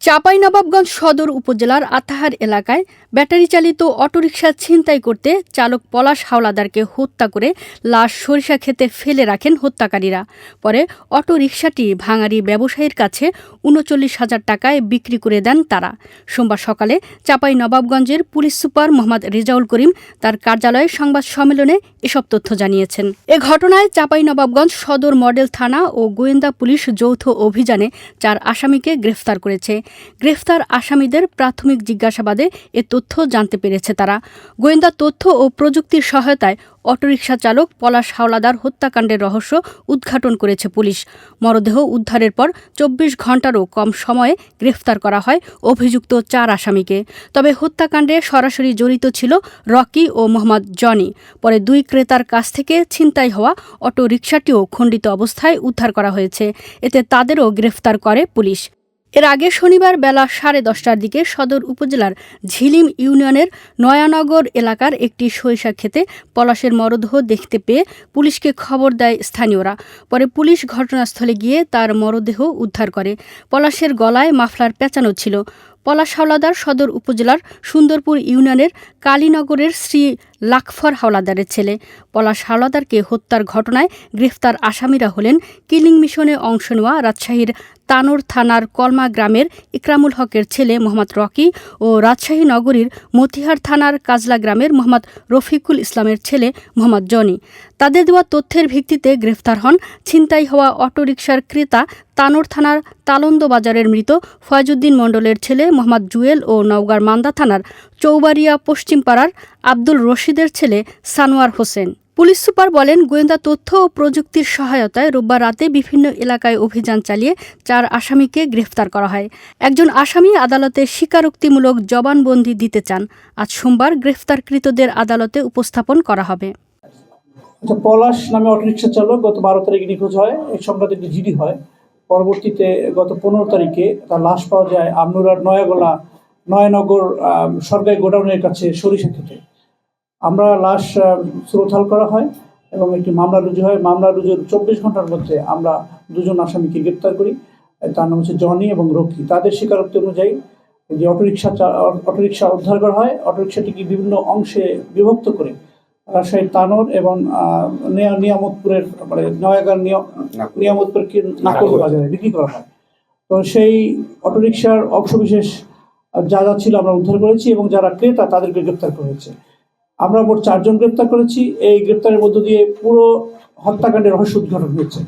চাঁপাইনবাবগঞ্জ সদর উপজেলার আতাহার এলাকায় ব্যাটারি চালিত অটোরিকশা ছিনতাই করতে চালক পলাশ হাওলাদারকে হত্যা করে লাশ সরিষা খেতে ফেলে রাখেন হত্যাকারীরা। পরে অটোরিকশাটি ভাঙারি ব্যবসায়ীর কাছে উনচল্লিশ হাজার টাকায় বিক্রি করে দেন তারা। সোমবার সকালে চাঁপাইনবাবগঞ্জের পুলিশ সুপার মোহাম্মদ রেজাউল করিম তার কার্যালয়ে সংবাদ সম্মেলনে এসব তথ্য জানিয়েছেন। এ ঘটনায় চাঁপাইনবাবগঞ্জ সদর মডেল থানা ও গোয়েন্দা পুলিশ যৌথ অভিযানে চার আসামিকে গ্রেফতার করেছে। গ্রেফতার আসামিদের প্রাথমিক জিজ্ঞাসাবাদে এ তথ্য জানতে পেরেছে তারা। গোয়েন্দা তথ্য ও প্রযুক্তির সহায়তায় অটোরিকশা চালক পলাশ হাওলাদার হত্যাকাণ্ডের রহস্য উদ্ঘাটন করেছে পুলিশ। মরদেহ উদ্ধারের পর চব্বিশ ঘন্টারও কম সময়ে গ্রেফতার করা হয় অভিযুক্ত চার আসামিকে। তবে হত্যাকাণ্ডে সরাসরি জড়িত ছিল রকি ও মোহাম্মদ জনি। পরে দুই ক্রেতার কাছ থেকে ছিনতাই হওয়া অটো রিকশাটিও খণ্ডিত অবস্থায় উদ্ধার করা হয়েছে। এতে তাদেরও গ্রেফতার করে পুলিশ। এর আগে শনিবার বেলা সাড়ে দশটার দিকে সদর উপজেলার ঝিলিম ইউনিয়নের নয়ানগর এলাকার একটি সরিষা খেতে পলাশের মরদেহ দেখতে পেয়ে পুলিশকে খবর দেয় স্থানীয়রা। পরে পুলিশ ঘটনাস্থলে গিয়ে তার মরদেহ উদ্ধার করে। পলাশের গলায় মাফলার পেঁচানো ছিল। পলাশ হাওলাদার সদর উপজেলার সুন্দরপুর ইউনিয়নের কালীনগরের শ্রী লাকফর হাওলাদারের ছেলে। পলাশ হাওলাদারকে হত্যার ঘটনায় গ্রেফতার আসামিরা হলেন কিলিং মিশনে অংশ নেওয়া রাজশাহীর তানোর থানার কলমা গ্রামের ইকরামুল হকের ছেলে মোহাম্মদ রকি ও রাজশাহী নগরীর মতিহার থানার কাজলা গ্রামের মোহাম্মদ রফিকুল ইসলামের ছেলে মোহাম্মদ জনি। তাদের দেওয়া তথ্যের ভিত্তিতে গ্রেফতার হন ছিনতাই হওয়া অটোরিকশার ক্রেতা তানোর থানার তালন্দ বাজারের মৃত ফয়জুদ্দিন মণ্ডলের ছেলে মোহাম্মদ জুয়েল ও নওগাঁর মান্দা থানার চৌবাড়িয়া পশ্চিমপাড়ার আব্দুল রশিদের ছেলে সানোয়ার হোসেন। পুলিশ সুপার বলেন, গোয়েন্দা তথ্য ও প্রযুক্তির সহায়তায় রোববার রাতে বিভিন্ন এলাকায় অভিযান চালিয়ে চার আসামিকে গ্রেফতার করা হয়। একজন আসামি আদালতে স্বীকারোক্তিমূলক জবানবন্দি দিতে চান। আজ সোমবার গ্রেফতারকৃতদের আদালতে উপস্থাপন করা হবে। আচ্ছা পলাশ নামে অটোরিকশা চালক গত বারো তারিখে নিখোঁজ হয়। এই সংক্রান্ত একটি জিডি হয়। পরবর্তীতে গত পনেরো তারিখে তার লাশ পাওয়া যায় আমনুরার নয়াগোলা, নয়নগর সরকারি গোডাউনের কাছে সরিষা খেতে আমরা লাশ সুরথাল করা হয় এবং একটি মামলা রুজু হয়। মামলা রুজুর চব্বিশ ঘণ্টার মধ্যে আমরা দুজন আসামিকে গ্রেপ্তার করি। তার নাম হচ্ছে জনি এবং রকি তাদের স্বীকারোক্তি অনুযায়ী যে অটোরিক্সা অটোরিকশা উদ্ধার করা হয় অটোরিক্সাটিকে বিভিন্ন অংশে বিভক্ত করে রাজশাহীর তানোর এবং নিয়ামতপুরের মানে নয়াগার নিয়া- নিয়ামতপুর কি নাকল বাজারে বিক্রি করা হয়। তো সেই অটোরিকশার অংশবিশেষ যা যা ছিল আমরা উদ্ধার করেছি এবং যারা ক্রেতা তাদেরকে গ্রেপ্তার করেছে আমরা মোট চারজন গ্রেপ্তার করেছি। এই গ্রেপ্তারের মধ্য দিয়ে পুরো হত্যাকাণ্ডের রহস্য উদ্ঘাটন হয়েছে।